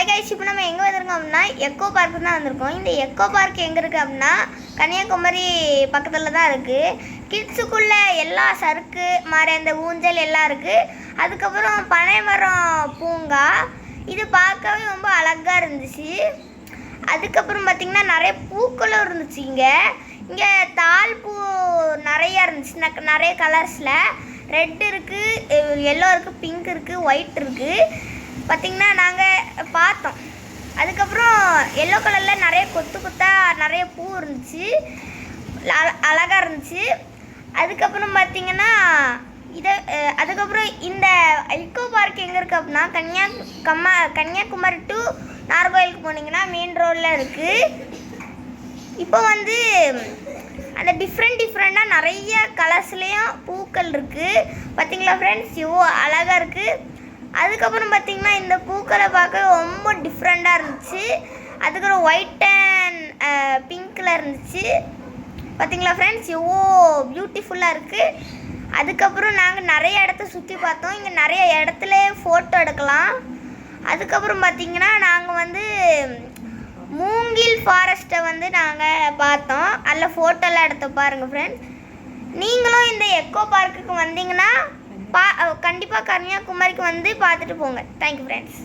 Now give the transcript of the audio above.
Hi guys இப்போ நம்ம எங்கே வந்திருக்கோம் அப்படின்னா எக்கோ பார்க்கு தான் வந்திருக்கோம். இந்த எக்கோ பார்க் எங்கே இருக்குது அப்படின்னா கன்னியாகுமரி பக்கத்தில் தான் இருக்குது கிட்ஸுக்குள்ளே எல்லா சறுக்கு மாதிரி அந்த ஊஞ்சல் எல்லாம் இருக்குது அதுக்கப்புறம் பனைமரம் பூங்கா. இது பார்க்கவே ரொம்ப அழகாக இருந்துச்சு. அதுக்கப்புறம் பார்த்திங்கன்னா நிறைய பூக்களும் இருந்துச்சு இங்கே. இங்கே தால் பூ நிறையா இருந்துச்சு. நிறைய கலர்ஸில் ரெட் இருக்குது எல்லோ இருக்குது பிங்க் இருக்குது ஒயிட் இருக்குது பார்த்திங்கன்னா நாங்கள் பார்த்தோம். அதுக்கப்புறம் எல்லோ கலரில் நிறைய கொத்து கொத்தா நிறைய பூ இருந்துச்சு. அழ- இருந்துச்சு. அதுக்கப்புறம் பார்த்தீங்கன்னா இதை அதுக்கப்புறம் இந்த ஐக்கோ பார்க் எங்கே இருக்குது அப்படின்னா கன்னியா கம்மா கன்னியாகுமரி டு நார்கோயிலுக்கு போனீங்கன்னா மெயின் ரோடில் இருக்குது இப்போ வந்து அந்த டிஃப்ரெண்ட் டிஃப்ரெண்ட்டாக நிறைய கலர்ஸ்லேயும் பூக்கள் இருக்குது பார்த்தீங்களா ஃப்ரெண்ட்ஸ் இவ்வளோ அழகாக இருக்குது அதுக்கப்புறம் பார்த்தீங்கன்னா இந்த பூக்களை பார்க்க ரொம்ப டிஃப்ரெண்ட்டாக இருந்துச்சு. அதுக்கப்புறம் ஒயிட் அண்ட் பிங்க்கில் இருந்துச்சு. பார்த்தீங்களா ஃப்ரெண்ட்ஸ் எவ்வளோ பியூட்டிஃபுல்லாக இருக்குது அதுக்கப்புறம் நாங்கள் நிறைய இடத்த சுற்றி பார்த்தோம். இங்கே நிறைய இடத்துல ஃபோட்டோ எடுக்கலாம். அதுக்கப்புறம் பார்த்தீங்கன்னா நாங்கள் வந்து மூங்கில் ஃபாரஸ்ட்டை வந்து நாங்கள் பார்த்தோம். அதில் ஃபோட்டோலாம் எடுத்து பாருங்கள் ஃப்ரெண்ட்ஸ் நீங்களும் இந்த எக்கோ பார்க்குக்கு வந்தீங்கன்னா பா கண்டிப்பாக கன்னியாகுமரிக்கு வந்து பார்த்துட்டு போங்க. Thank you friends